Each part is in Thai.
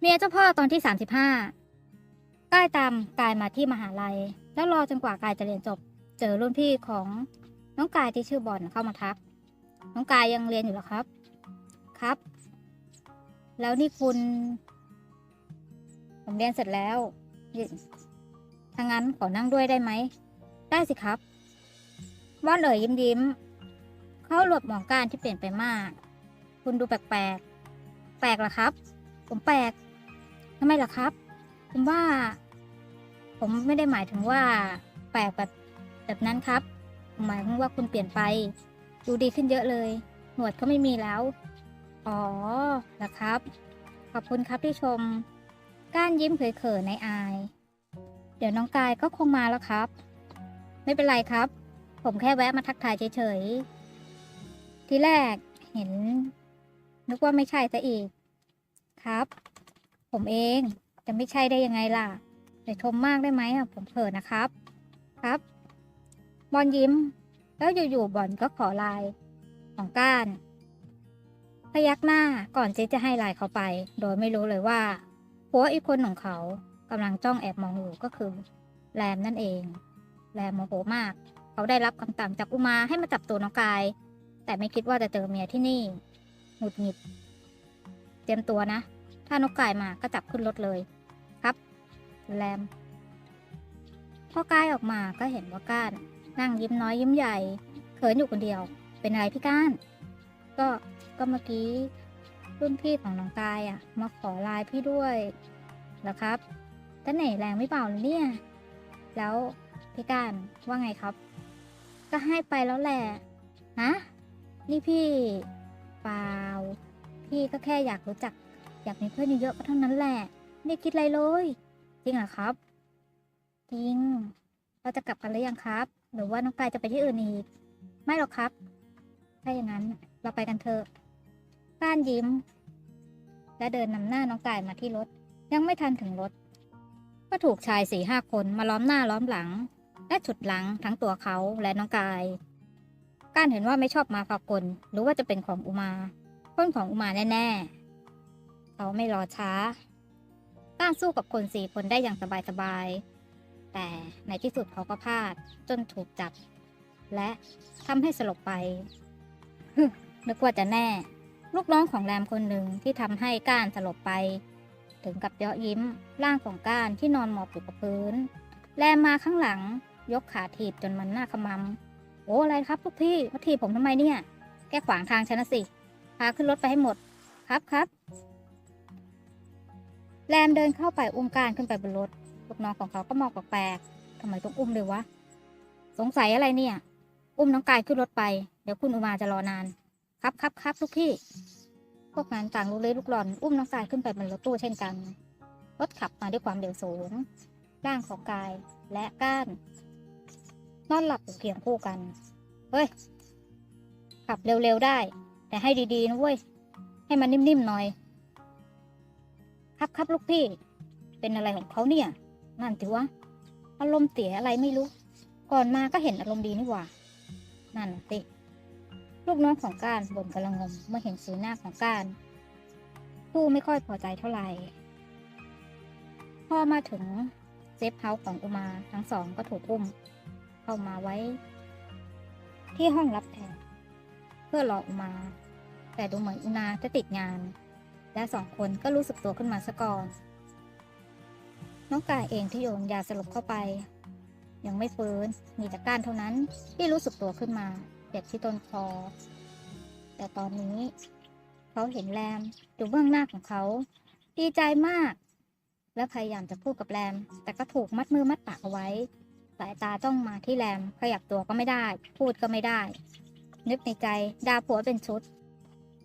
เมียเจ้าพ่อตอนที่ 35ก้ายตามกายมาที่มหาลัย แล้วรอจนกว่ากายจะเรียนจบ เจอรุ่นพี่ของน้องกายที่ชื่อบอลเข้ามาทัก น้องกายยังเรียนอยู่เหรอครับ ครับ แล้วนี่คุณ ผมเรียนเสร็จแล้วถ้างั้นขอนั่งด้วยได้ไหม ได้สิครับว่านเอ๋ยยิ้มยิ้ม เขาหลบมองการที่เปลี่ยนไปมาก คุณดูแปลกๆ แปลกเหรอครับ ผมแปลก ทำไมล่ะครับ ผมว่า ผมไม่ได้หมายถึงว่า แปลกแบบแบบนั้นครับผมหมายถึงว่าคุณเปลี่ยนไป ดูดีขึ้นเยอะเลย หนวดก็ไม่มีแล้ว อ๋อเหรอครับ ขอบคุณครับที่ชม ก้านยิ้มเผยๆในอาย เดี๋ยวน้องกายก็คงมาแล้วครับ ไม่เป็นไรครับ ผมแค่แวะมาทักทายเฉยๆ ที่แรกเห็น นึกว่าไม่ใช่ซะอีกครับ ผมเอง จะไม่ใช่ได้ยังไงล่ะเดี๋ยวชมมากได้ไหมอะผมเขินนะครับ ครับ บอลยิ้ม แล้วอยู่ๆบอลก็ขอลน์ของก้านพยักหน้าก่อนเจ๊จะให้ลน์เขาไป โดยไม่รู้เลยว่าหัวอีกคนของเขากำลังจ้องแอบมองอยู่ก็คือ แรมนั่นเอง แรมโมโหมาก เขาได้รับคำสั่งจากอุมาให้มาจับตัวน้องกาย แต่ไม่คิดว่าจะเจอเมียที่นี่หงุดหงิด เตรียมตัวนะ ถ้านกไกายมาก็จับขึ้นรถเลยครับ แรมพอกายออกมาก็เห็นว่าก้าน นั่งยิ้มน้อยยิ้มใหญ่ เขินอยู่คนเดียว เป็นอะไรพี่ก้าน ก็ก็เมื่อกี้รุ่นพี่ของน้องกายอะ มาขอไลน์พี่ด้วยเหรอครับแต่ไหนแรงไม่เบาเลยเนี่ย แล้วพี่ก้านว่าไงครับ ก็ให้ไปแล้วแหละ ฮะ นี่พี่เปล่า พี่ก็แค่อยากรู้จัก อยากมีเพื่อนเยอะๆก็เท่านั้นแหละไม่คิดอะไรเลย จริงเหรอครับ จริง เราจะกลับกันหรือยังครับ หรือว่าน้องกายจะไปที่อื่นอีก ไม่หรอกครับ ถ้าอย่างนั้นเราไปกันเถอะก้านยิ้ม และเดินนำหน้าน้องกายมาที่รถ ยังไม่ทันถึงรถ ก็ถูกชายสี่ห้าคนมาล้อมหน้าล้อมหลัง และฉุดหลังทั้งตัวเขาและน้องกาย ก้านเห็นว่าไม่ชอบมาพากลหรือว่าจะเป็นของอุมา คนของอุมาแน่ๆ เขาไม่รอช้าก้านสู้กับคนสี่คนได้อย่างสบายๆ แต่ในที่สุดเขาก็พลาดจนถูกจับ และทำให้สลบไปฮึนึกว่าจะแน่ ลูกน้องของแรมคนหนึ่งที่ทำให้ก้านสลบไป ถึงกับเยาะยิ้มร่างของก้านที่นอนหมอบอยู่กับพื้น แรมมาข้างหลัง ยกขาถีบจนมันหน้าขมำโอ้อะไรครับลูกพี่มาถีบผมทำไมเนี่ย แกขวางทางฉันนะสิ พาขึ้นรถไปให้หมด ครับครับ แรมเดินเข้าไปอุ้มกานขึ้นไปบนรถลูกน้องของเขาก็มองแปลกๆทำไมต้องอุ้มเลยวะ สงสัยอะไรเนี่ย อุ้มน้องกายขึ้นรถไป เดี๋ยวคุณอุมาจะรอนาน ครับครับครับลูกพี่ พวกนั้นต่างลุกเลี้ลุกหลอน อุ้มน้องกายขึ้นไปบนรถตู้เช่นกัน รถขับมาด้วยความเร็วสูง ร่างของกายและก้าน นอนหลับอยู่เคียงคู่กัน เฮ้ย ขับเร็วๆได้ แต่ให้ดีๆนะเว้ย ให้มันนิ่มๆหน่อย ครับครับลูกพี่ เป็นอะไรของเขาเนี่ย นั่นถือว่าอารมณ์เสียอะไรไม่รู้ ก่อนมาก็เห็นอารมณ์ดีนี่หว่า นั่นสิลูกน้องของกานบ่นกระงมเมื่อเห็นสีหน้าของกานผู้ไม่ค่อยพอใจเท่าไหร่พอมาถึงเซฟเฮาส์ของอุมาทั้งสองก็ถูกอุ้ม เข้ามาไว้ ที่ห้องรับแขกเพื่อรออุมา แต่ดูเหมือนอุนาจะติดงาน และสองคนก็รู้สึกตัวขึ้นมาซะก่อน น้องกายเองที่โยนยาสลบเข้าไป ยังไม่ฟื้นมีแต่ก้านเท่านั้นที่รู้สึกตัวขึ้นมาเจ็บที่ต้นคอ แต่ตอนนี้ เขาเห็นแรมอยู่เบื้องหน้าของเขาดีใจมาก และพยายามจะพูดกับแรม แต่ก็ถูกมัดมือมัดปากเอาไว้ สายตาจ้องมาที่แรมขยับตัวก็ไม่ได้ พูดก็ไม่ได้ นึกในใจด่าผัวเป็นชุด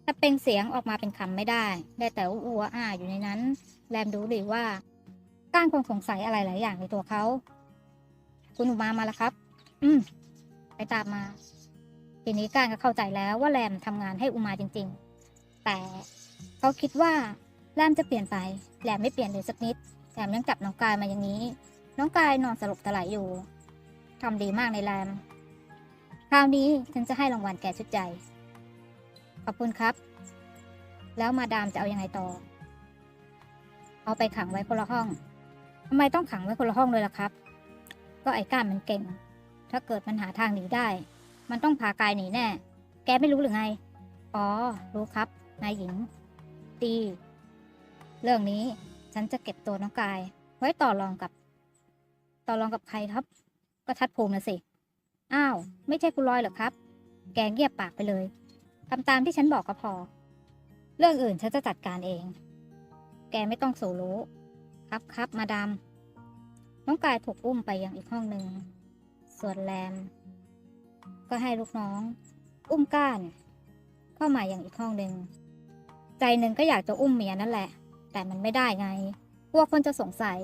ถ้าเป็นเสียงออกมาเป็นคำไม่ได้ ได้แต่อ้วอ้าอยู่ในนั้น แรมรู้เลยว่าก้านคงสงสัยอะไรหลายอย่างในตัวเขา คุณอุมามาแล้วครับ อืม ไปตามมา ทีนี้ก้านก็เข้าใจแล้วว่าแรมทำงานให้อุมาจริง ๆ แต่เขาคิดว่าแรมจะเปลี่ยนไป แรมไม่เปลี่ยนเลยสักนิดแถมยังจับน้องกายมาอย่างนี้ น้องกายนอนสลบสลายอยู่ทำดีมากในแรม คราวนี้ฉันจะให้รางวัลแกชุดใจ ขอบคุณครับ แล้วมาดามจะเอาอยัางไงต่อ เอาไปขังไว้คนละห้องทำไมต้องขังไว้คนละห้องเลยล่ะครับ ก็ไอ้ก้านมันเก่ง ถ้าเกิดมันหาทางหนีได้ มันต้องพากายหนีแน่ แกไม่รู้หรือไง อ๋อ รู้ครับ นายหญิง ดี เรื่องนี้ฉันจะเก็บตัวน้องกาย ไว้ต่อรองกับ ต่อรองกับใครครับ ก็ทัดภูมินะสิ อ้าว ไม่ใช่คุณลอยเหรอครับ แกเงียบปากไปเลย ทำตามที่ฉันบอกก็พอ เรื่องอื่นฉันจะจัดการเอง แกไม่ต้องสูรู้ครับครับมาดามน้องกายถูกอุ้มไปยังอีกห้องหนึ่ง ส่วนแรม ก็ให้ลูกน้อง อุ้มก้าน เข้ามาอย่างอีกห้องหนึ่ง ใจหนึ่งก็อยากจะอุ้มเมียนั่นแหละ แต่มันไม่ได้ไงกลัวคนจะสงสัย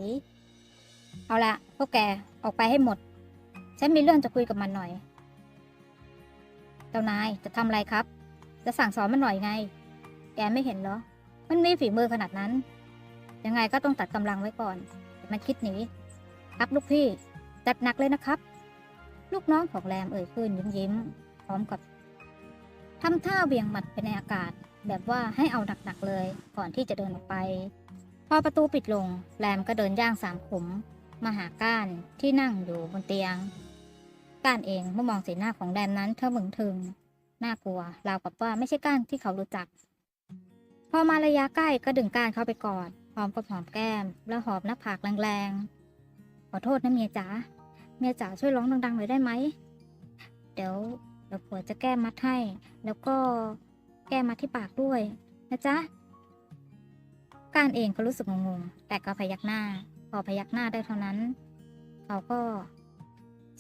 เอาละพวกแกออกไปให้หมด ฉันมีเรื่องจะคุยกับมันหน่อย เจ้านายจะทำอะไรครับ จะสั่งสอนมันหน่อยไง แกไม่เห็นเหรอ มันไมีฝีมือขนาดนั้น ยังไงก็ต้องตัดกำลังไว้ก่อน มันคิดหนี ครับลูกพี่ จัดหนักเลยนะครับ ลูกน้องของแรมเอ่ยขึ้นยิ้มยิ้มๆพร้อมกับทำท่าเบี่ยงหมัดไปในอากาศ แบบว่าให้เอาหนักๆเลย ก่อนที่จะเดินออกไป พอประตูปิดลง แรมก็เดินย่างสามขุม มาหาก้านที่นั่งอยู่บนเตียง ก้านเองเมื่อมองสีหน้าของแรมนั้นเธอมึงถึง น่ากลัวราวกับว่าไม่ใช่ก้านที่เขารู้จัก พอมาระยะใกล้ก็ดึงก้านเข้าไปกอดพร้อมกับหอมแก้ม แล้วหอมหน้าผากแรงๆขอโทษนะเมียจ๋าเมียจ๋าช่วยร้องดังๆหน่อยได้ไหมเดี๋ยวเดี๋ยวผัวจะแก้มัดให้ แล้วก็แก้มัดที่ปากด้วยนะจ๊ะการเองก็รู้สึกงงๆแต่ก็พยักหน้า พอพยักหน้าได้เท่านั้น เขาก็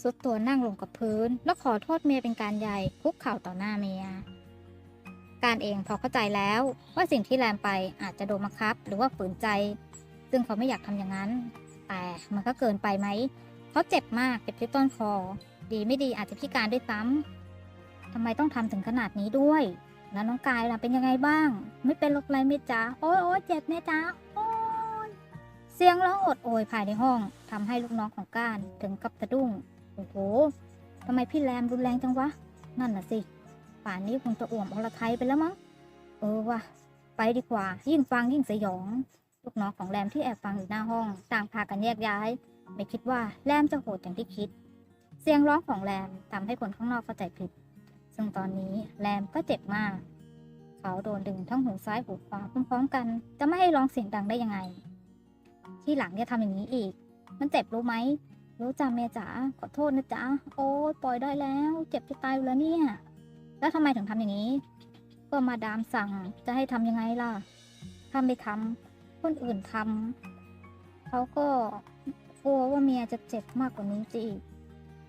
สุดตัวนั่งลงกับพื้น แล้วขอโทษเมียเป็นการใหญ่คุกเข่าต่อหน้าเมีย การเองพอเข้าใจแล้วว่าสิ่งที่แรมไปอาจจะโดนบังคับ หรือว่าฝืนใจ ซึ่งเขาไม่อยากทำอย่างนั้น แต่มันก็เกินไปไหม เขาเจ็บมากเจ็บที่ต้นคอ ดีไม่ดีอาจจะพิการด้วยซ้ำทำไมต้องทำถึงขนาดนี้ด้วย แล้วน้องกายล่ะเป็นยังไงบ้าง ไม่เป็นหรอกไรเมจ้าโอ้ยโอ้ยเจ็บเมจ้าโอ้ยเสียงร้องโอดโอยภายในห้องทำให้ลูกน้องของก้านถึงกับสะดุ้ง อ้โหทำไมพี่แรมรุนแรงจังวะ นั่นน่ะสิ ป่านนี้คงจะอ่วมอรไทยไปแล้วมั้ง เออว่ะไปดีกว่า ยิ่งฟังยิ่งสยอง ลูกน้องของแรมที่แอบฟังอยู่หน้าห้อง ต่างพากันแยกย้าย ไม่คิดว่าแรมจะโหดอย่างที่คิด เสียงร้องของแรมทำให้คนข้างนอกเข้าใจผิด ซึ่งตอนนี้แรมก็เจ็บมาก เขาโดนดึงทั้งหูซ้ายหูขวาพร้อมๆกัน จะไม่ให้ร้องเสียงดังได้ยังไง ที่หลังอย่าทำอย่างนี้อีก มันเจ็บรู้ไหม รู้จ้าเมียจ๋าขอโทษนะจ๊ะโอ้ปล่อยได้แล้ว เจ็บจะตายอยู่แล้วเนี่ย แล้วทำไมถึงทำอย่างนี้ ก็มาดามสั่งจะให้ทำยังไงล่ะถ้าไม่ทำคนอื่นทำเขาก็กลัวว่าเมียจะเจ็บมากกว่านี้สิ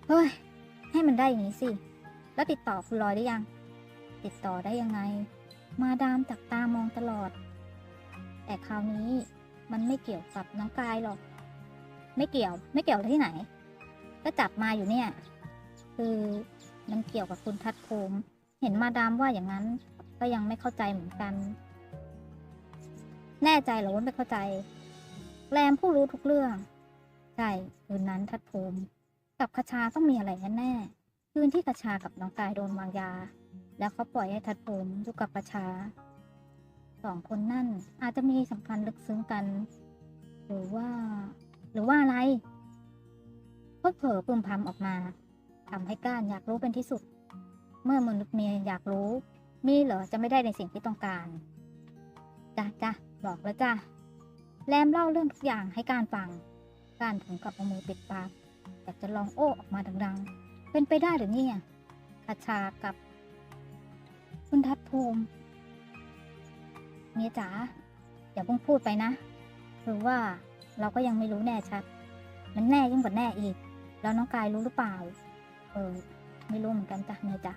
เฮ้ย ให้มันได้อย่างนี้สิ แล้วติดต่อคุณลอยได้ยัง ติดต่อได้ยังไง มาดามจับตามองตลอด แต่คราวนี้มันไม่เกี่ยวกับน้องกายหรอก ไม่เกี่ยว ไม่เกี่ยวที่ไหน ก็จับมาอยู่เนี่ย คือมันเกี่ยวกับคุณทัดภูมิ เห็นมาดามว่าอย่างนั้น ก็ยังไม่เข้าใจเหมือนกัน แน่ใจหรอว่าไม่เข้าใจ แรมผู้รู้ทุกเรื่อง ใช่คืนนั้นทัดภูมิ กับคชาต้องมีอะไรแน่ๆคืนที่คชากับน้องกายโดนวางยา แล้วเขาปล่อยให้ทัดภูมิอยู่กับคชาสองคนนั่นอาจจะมีสัมพันธ์ลึกซึ้งกัน หรือว่า หรือว่าอะไรพดเผลอพึมพำออกมาทำให้ก้านอยากรู้เป็นที่สุด เมื่อมนุษย์เมียอยากรู้ มีเหรอจะไม่ได้ในสิ่งที่ต้องการจ้ะจ้ะบอกแล้วจ้ะแรมเล่าเรื่องทุกอย่างให้การฟัง การถึงกับเอามือปิดปากอยากจะลองโอ้ออกมาดังๆ เป็นไปได้หรือเนี่ยคาชากับ คุณทัดภูมิ เมียจ๋าอย่าเพิ่งพูดไปนะคือว่า เราก็ยังไม่รู้แน่ชัด มันแน่ยิ่งกว่าแน่อีก แล้วน้องกายรู้หรือเปล่า เออ ไม่รู้เหมือนกันจ้ะเมียจ๋า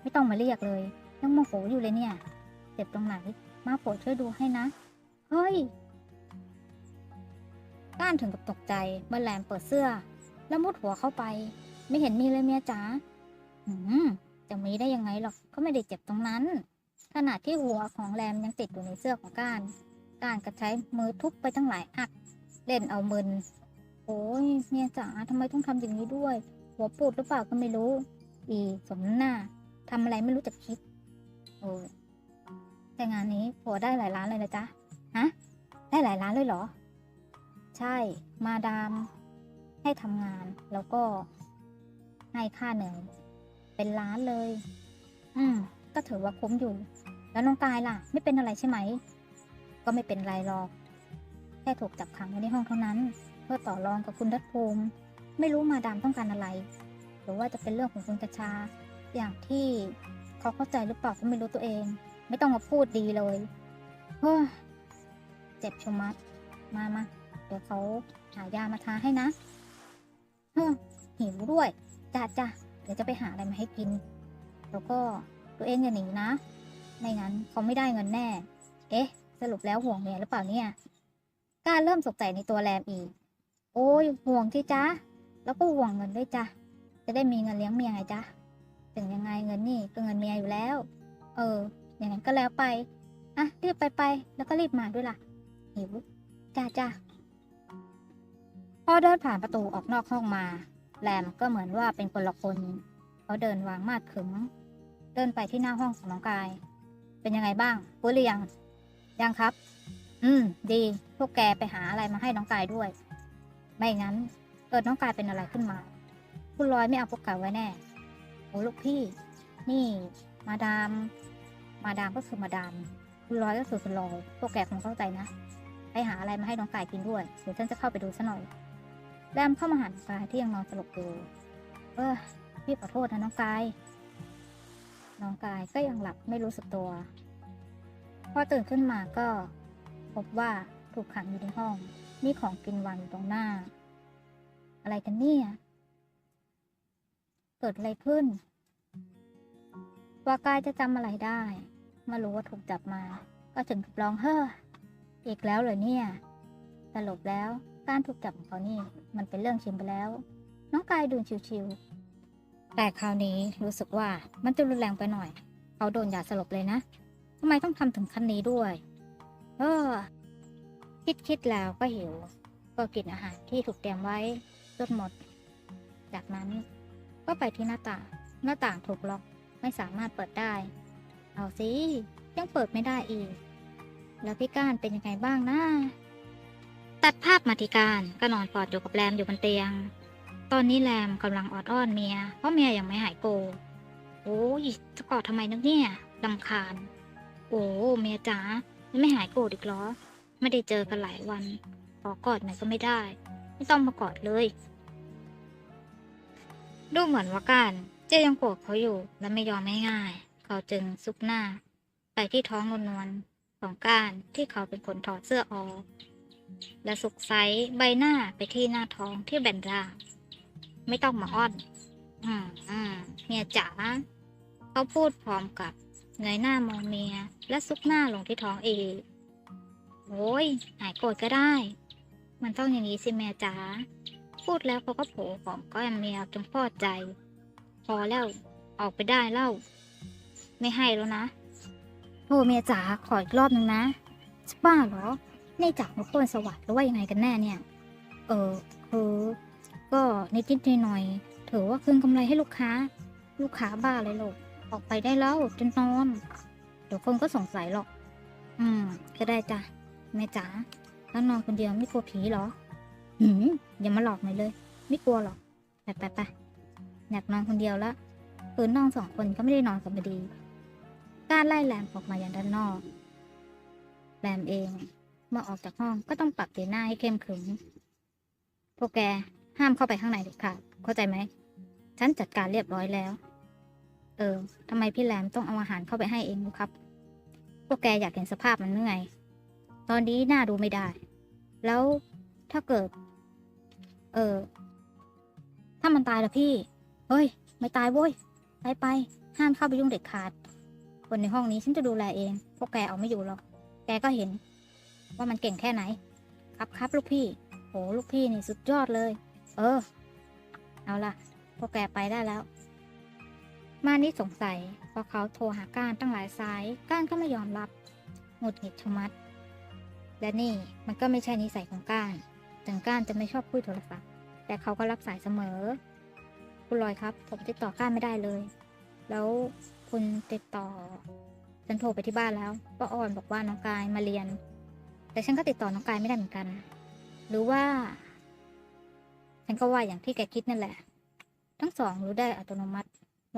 ไม่ต้องมาเรียกเลย ยังโมโหอยู่เลยเนี่ย เจ็บตรงไหน มาโปรดช่วยดูให้นะ เฮ้ย ก้านถึงกับตกใจเมื่อแรมเปิดเสื้อ แล้วมุดหัวเข้าไป ไม่เห็นมีเลยเมียจ๋า อืม จะมีได้ยังไงหรอก ก็ไม่ได้เจ็บตรงนั้น ขณะที่หัวของแรมยังติดอยู่ในเสื้อของก้าน ก้านก็ใช้มือทุบไปตั้งหลายอัก เล่นเอามึนโอ้ยเมียจ๋าทำไมต้องทำอย่างนี้ด้วย หัวปูดหรือเปล่าก็ไม่รู้ อีสมน้ำหน้าทำอะไรไม่รู้จักคิด โอ้ยแต่งานนี้ผัวได้หลายล้านเลยนะจ๊ะฮะได้หลายล้านเลยเหรอ ใช่มาดามให้ทำงานแล้วก็ให้ค่าเหนื่อยเป็นล้านเลย อืม ก็ถือว่าคุ้มอยู่ แล้วน้องกายล่ะ ไม่เป็นอะไรใช่ไหม ก็ไม่เป็นไรหรอก แค่ถูกจับขังไว้ในห้องเท่านั้น เพื่อต่อรองกับคุณดัชภูมิ ไม่รู้มาดามต้องการอะไร หรือว่าจะเป็นเรื่องของคุณกระชา อย่างที่เขาเข้าใจหรือเปล่าก็ไม่รู้ตัวเอง ไม่ต้องมาพูดดีเลยเฮ้เจ็บชมัด มามาเดี๋ยวเขาหายามาทาให้นะเฮ้หิวด้วยจ้าจ้าเดี๋ยวจะไปหาอะไรมาให้กิน แล้วก็ตัวเองอย่าหนีนะ ไม่งั้นเขาไม่ได้เงินแน่ เอ๊ะ สรุปแล้วห่วงเมียหรือเปล่าเนี่ย การเริ่มสงสัยในตัวแรมอีก โอ้ยห่วงที่จ้าแล้วก็ห่วงเงินด้วยจ้ะจะได้มีเงินเลี้ยงเมียไงจ๊ะถึงยังไงเงินนี่ก็เงินเมียอยู่แล้ว เออ อย่างนั้นก็แล้วไป อะรีบไปไป แล้วก็รีบมาด้วยล่ะ หิว จ้าจ้าพอเดินผ่านประตูออกนอกห้องมา แรมก็เหมือนว่าเป็นคนละคน เขาเดินวางมาดขึง เดินไปที่หน้าห้องของน้องกาย เป็นยังไงบ้างปุ้ยหรือยัง ยังครับ อืม ดี พวกแกไปหาอะไรมาให้น้องกายด้วย ไม่งั้น เกิดน้องกายเป็นอะไรขึ้นมา คุณลอยไม่เอาพวกแกไว้แน่โอ้ลูกพี่ นี่ มาดาม มาดามก็คือมาดาม คุณลอยก็คือคุณลอย พวกแกคงเข้าใจนะ ไปหาอะไรมาให้น้องกายกินด้วย เดี๋ยวฉันจะเข้าไปดูซะหน่อยแรมเข้ามาหาน้องกายที่ยังนอนสลบอยู่ เออพี่ขอโทษนะน้องกาย น้องกายก็ยังหลับไม่รู้สึกตัว พอตื่นขึ้นมาก็ พบว่าถูกขังอยู่ในห้อง มีของกินวางอยู่ตรงหน้า อะไรกันเนี่ย เกิดอะไรขึ้น วากายจะจำอะไรได้เมื่อรู้ว่าถูกจับมา ก็ถึงกับร้องเฮ้ออีกแล้วเหรอเนี่ยสรุปแล้วการถูกจับของเขานี่ มันเป็นเรื่องชิมไปแล้ว น้องกายดูชิวๆแต่คราวนี้รู้สึกว่ามันจะรุนแรงไปหน่อย เขาโดนยาสลบเลยนะทำไมต้องทำถึงขั้นนี้ด้วย เออ คิดคิดๆแล้วก็หิว ก็กินอาหารที่ถูกเตรียมไว้จนหมด จากนั้นก็ไปที่หน้าต่าง หน้าต่างถูกล็อกไม่สามารถเปิดได้ เอาสิ ยังเปิดไม่ได้อีก แล้วพี่ก้านเป็นยังไงบ้างนะ ตัดภาพมาที่การก็นอนกอดอยู่กับแรมอยู่บนเตียง ตอนนี้แรมกำลังออดอ้อนเมีย เพราะเมียยังไม่หายโกรธโอ้ยจะกอดทำไมนักเนี่ยลำคาญ โอ้เมียจ๋า ยังไม่หายโกรธอีกเหรอ ไม่ได้เจอกันหลายวัน ขอกอดหน่อยก็ไม่ได้ ไม่ต้องมากอดเลย ดูเหมือนว่าการเจยังโกรธเขาอยู่และไม่ยอมง่ายๆเขาจึงซุกหน้า ไปที่ท้องนวลๆของการที่เขาเป็นคนถอดเสื้อออกและสุกไซใบหน้าไปที่หน้าท้องที่แบนราไม่ต้องมาอ้อน อืมอืมเมียจ๋าเขาพูดพร้อมกับ เงยหน้ามองเมีย และซุกหน้าลงที่ท้องเอโอ้ย หายโกรธก็ได้ มันต้องอย่างนี้สิแม่จ๋า พูดแล้วเขาก็โผล่ของก้อยเมียจนพอใจ พอแล้ว ออกไปได้แล้วไม่ให้แล้วนะโธ่เมียจ๋าขออีกรอบหนึ่งนะจะบ้าเหรอ นี่จากนกต้นสวัสดิ์หรือว่ายังไงกันแน่เนี่ย เออคือก็นิดนิดหน่อยหน่อยๆถือว่าคืนกำไรให้ลูกค้า ลูกค้าบ้าเลยลูก ออกไปได้แล้วจนนอน เดี๋ยวคนก็สงสัยหรอก อืม ก็ได้จ้ะแม่จ๋าแล้วนอนคนเดียวไม่กลัวผีเหรอหืมอย่ามาหลอกหน่อยเลย ไม่กลัวหรอกไปไปไปอยากนอนคนเดียวละคืนนอนสองคนก็ไม่ได้นอนกันพอดีการไล่แรมออกมาอย่างด้านนอกแรมเอง เมื่อออกจากห้องก็ต้องปรับสีหน้าให้เข้มขรึมพวกแกห้ามเข้าไปข้างในเด็ดขาดเข้าใจไหมฉันจัดการเรียบร้อยแล้ว เออทำไมพี่แรมต้องเอาอาหารเข้าไปให้เองครับ พวกแกอยากเห็นสภาพมันเมื่อยตอนนี้หน้าดูไม่ได้ แล้วถ้าเกิด เออ ถ้ามันตายล่ะพี่ เฮ้ย ไม่ตายโว้ย ไปไป ห้ามเข้าไปยุ่งเด็ดขาด คนในห้องนี้ฉันจะดูแลเอง พวกแกเอาไม่อยู่หรอก แกก็เห็น ว่ามันเก่งแค่ไหน ครับครับลูกพี่ โห ลูกพี่นี่สุดยอดเลย เออ เอาล่ะ พวกแกไปได้แล้ว มานี่สงสัยเพราะเขาโทรหาก้านตั้งหลายสายก้านก็ไม่ยอมรับหงุดหงิดชะมัด และนี่มันก็ไม่ใช่นิสัยของก้านถึงก้านจะไม่ชอบคุยโทรศัพท์แต่เขาก็รับสายเสมอ คุณลอยครับ ผมติดต่อก้านไม่ได้เลย แล้วคุณติดต่อฉันโทรไปที่บ้านแล้วก็อ้อนบอกว่าน้องกายมาเรียน แต่ฉันก็ติดต่อน้องกายไม่ได้เหมือนกัน หรือว่า ฉันก็ว่าอย่างที่แกคิดนั่นแหละ ทั้งสองรู้ได้อัตโนมัติ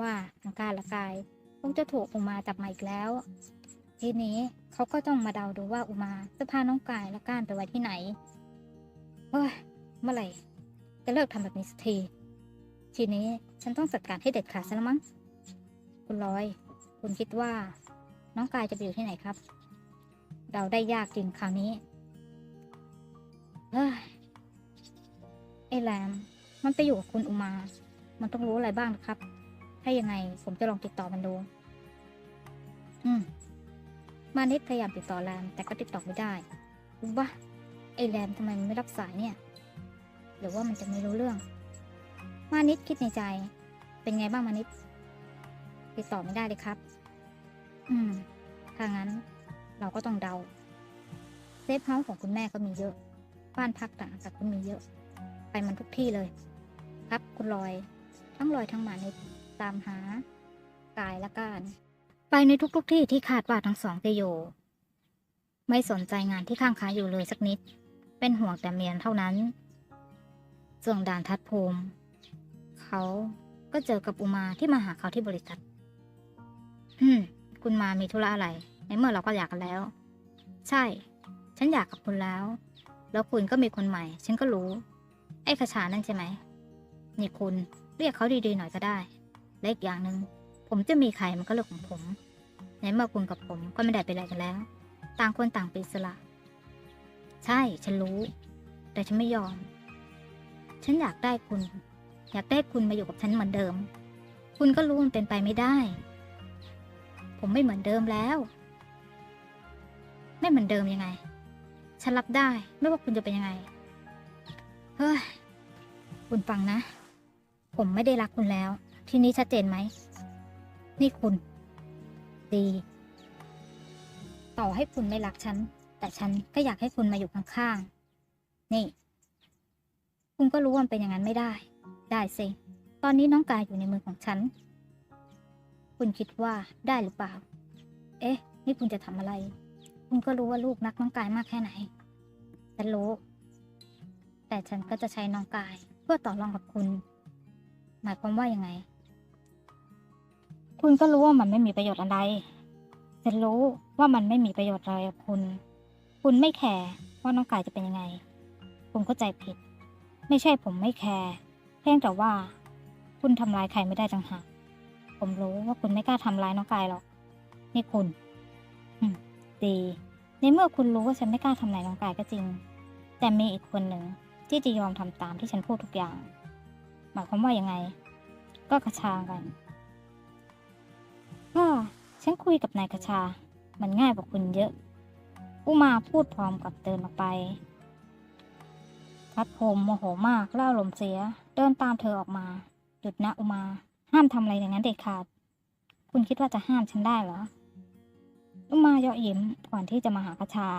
ว่าทั้งกายและกายคงจะถูกอุมาจับมาอีกแล้ว ทีนี้เขาก็ต้องมาเดาดูว่าอุมาจะพาน้องกายและก้านไปไว้ที่ไหนเฮ้ยเมื่อไหร่จะเลิกทำแบบนี้สักทีทีนี้ฉันต้องจัดการให้เด็ดขาดซะแล้วมั้งคุณร้อย คุณคิดว่า น้องกายจะไปอยู่ที่ไหนครับ เราได้ยากจริงคราวนี้เฮ้ยไอ้แรมมันไปอยู่กับคุณอุมา มันต้องรู้อะไรบ้างนะครับ ถ้ายังไงผมจะลองติดต่อมันดู อืม มานิดพยายามติดต่อแรมแต่ก็ติดต่อไม่ได้รู้ปะไอแรมทำไมมันไม่รับสายเนี่ย หรือว่ามันจะไม่รู้เรื่อง มานิดคิดในใจ เป็นไงบ้างมานิด ติดต่อไม่ได้เลยครับ อืม ถ้างั้นเราก็ต้องเดา เซฟเฮาส์ของคุณแม่ก็มีเยอะ บ้านพักต่างอากาศก็มีเยอะ ไปมันทุกที่เลย ครับคุณลอย ทั้งลอยทั้งหมาใน ตามหากายและการ ไปในทุกๆทที่ที่คาดว่าทั้งสองจะอยู่ ไม่สนใจงานที่ข้างค้าอยู่เลยสักนิด เป็นห่วงแต่เมียนเท่านั้น ส่วนด่านทัดภูมิ เขาก็เจอกับอุมาที่มาหาเขาที่บริษัทอืมคุณมามีธุระอะไร ในเมื่อเราก็อยากกันแล้ว ใช่ ฉันอยากกับคุณแล้ว แล้วคุณก็มีคนใหม่ ฉันก็รู้ ไอ้ขชานั่นใช่ไหมนี่คุณเรียกเขาดีๆหน่อยก็ได้ และอีกอย่างหนึ่งผมจะมีใครมันก็เรื่องของผมในเมื่อคุณกับผมก็ไม่ได้เป็นอะไรกันแล้ว ต่างคนต่างเป็นอิสละใช่ฉันรู้ แต่ฉันไม่ยอม ฉันอยากได้คุณ อยากได้คุณมาอยู่กับฉันเหมือนเดิม คุณก็รู้มันเป็นไปไม่ได้ ผมไม่เหมือนเดิมแล้ว ไม่เหมือนเดิมยังไง ฉันรับได้ไม่ว่าคุณจะเป็นยังไงเฮ้ยคุณฟังนะ ผมไม่ได้รักคุณแล้ว ทีนี้ชัดเจนไหม นี่คุณ ดี ต่อให้คุณไม่รักฉัน แต่ฉันก็อยากให้คุณมาอยู่ข้างๆ นี่ คุณก็รู้ว่ามันเป็นอย่างนั้นไม่ได้ ได้สิ ตอนนี้น้องกายอยู่ในมือของฉัน คุณคิดว่าได้หรือเปล่า เอ๊ะ นี่คุณจะทำอะไร คุณก็รู้ว่าลูกนักน้องกายมากแค่ไหน ฉันรู้ แต่ฉันก็จะใช้น้องกาย เพื่อต่อรองกับคุณ หมายความว่ายังไง คุณก็รู้ว่ามันไม่มีประโยชน์อะไรฉันรู้ว่ามันไม่มีประโยชน์อะไรกับคุณ คุณไม่แคร์ว่าน้องกายจะเป็นยังไง คุณเข้าใจผิด ไม่ใช่ผมไม่แคร์เพียงแต่ว่า คุณทำร้ายใครไม่ได้จังหากผมรู้ว่าคุณไม่กล้าทำร้ายน้องกายหรอก นี่คุณดี ในเมื่อคุณรู้ว่าฉันไม่กล้าทำร้ายน้องกายก็จริง แต่มีอีกคนหนึ่งที่จะยอมทำตามที่ฉันพูดทุกอย่าง หมายความว่ายังไง ก็กระชากัน ฉันคุยกับนายกระชา มันง่ายกว่าคุณเยอะ อุมาพูดพร้อมกับเดินออกไปพัดพมโมโหมากเล่าลมเสีย เดินตามเธอออกมา หยุดนะอุมา ห้ามทำอะไรอย่างนั้นเด็ดขาด คุณคิดว่าจะห้ามฉันได้เหรอ อุมาเยาะยิ้มก่อนที่จะมาหากระชา